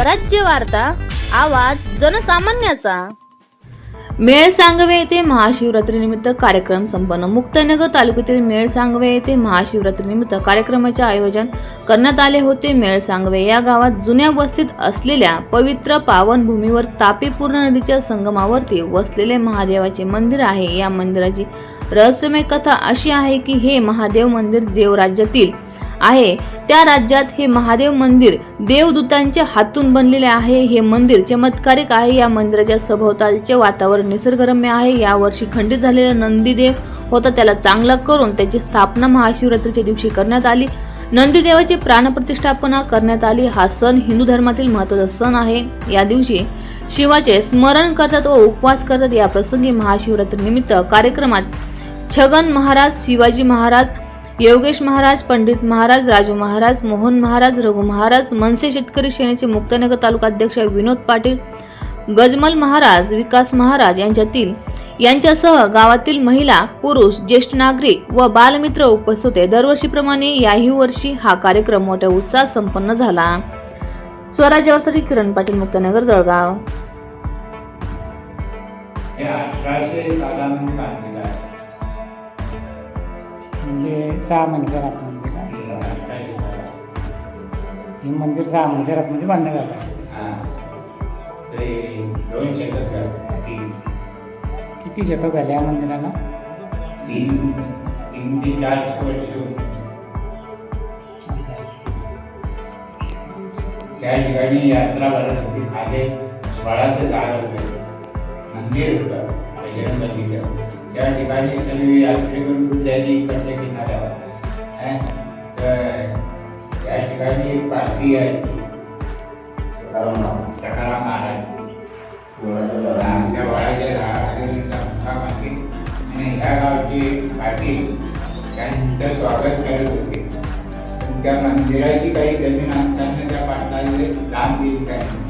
स्वराज्य वार्ता आवाज जनसामान्याचा. मेळ सांगवे येथे महाशिवरात्रीनिमित्त कार्यक्रम संपन्न. मुक्तनगर तालुक्यातील मेळ सांगवे येथे महाशिवरात्रीनिमित्त कार्यक्रमाचे आयोजन करण्यात आले होते. मेळ सांगवे या गावात जुन्या वस्तीत असलेल्या पवित्र पावन भूमीवर तापीपूर्ण नदीच्या संगमावरती वसलेले महादेवाचे मंदिर आहे. या मंदिराची रहस्यमय कथा अशी आहे की हे महादेव मंदिर देवराज्यातील आहे. त्या राज्यात हे महादेव मंदिर देवदूतांच्या हातून बनलेले आहे. हे मंदिर चमत्कारिक आहे. या मंदिराच्या सभोवतालचे वातावरण निसर्गरम्य आहे. या वर्षी खंडित झालेला नंदीदेव होता. त्याला चांगला करून त्याची स्थापना महाशिवरात्रीच्या दिवशी करण्यात आली. नंदीदेवाची प्राणप्रतिष्ठापना करण्यात आली. हा सण हिंदू धर्मातील महत्त्वाचा सण आहे. या दिवशी शिवाचे स्मरण करतात व उपवास करतात. या प्रसंगी महाशिवरात्री निमित्त कार्यक्रमात छगन महाराज शिवाजी महाराज योगेश महाराज पंडित महाराज राजू महाराज मोहन महाराज रघु महाराज मनसे शेतकरी सेनेचे मुक्तानगर तालुका अध्यक्ष विनोद पाटील गजमल महाराज विकास महाराज यांच्यातील यांच्यासह गावातील महिला पुरुष ज्येष्ठ नागरिक व बालमित्र उपस्थित होते. दरवर्षीप्रमाणे याही वर्षी हा कार्यक्रम मोठ्या उत्साहात संपन्न झाला. स्वराज्यावरसाठी किरण पाटील मुक्तानगर जळगाव. म्हणजे सहा महिन्याच्या अठराशे साला हे मंदिर सहा महिन्याच्या आतमध्ये बांधण्यात आलं. हां. किती शेतं झाली या मंदिराला? तीन तीन ते चार वर्ष. असं आहे. त्या ठिकाणी यात्रा भरत होती. खाली फळाचं झाड होतं. मंदिर होतं. बजरंगबलीचं त्या ठिकाणी सगळी यात्रेकरू उतरलेली इकडच्या किनाऱ्यावर तर त्या ठिकाणी पालखी यायची सकाराम महाराज त्या वळाच्या झाडाखाली आणि ह्या गावचे पाटील त्यांचं स्वागत करत होते त्या मंदिराची काही जमीन असताना त्या पाटलाने काम दिली त्यांनी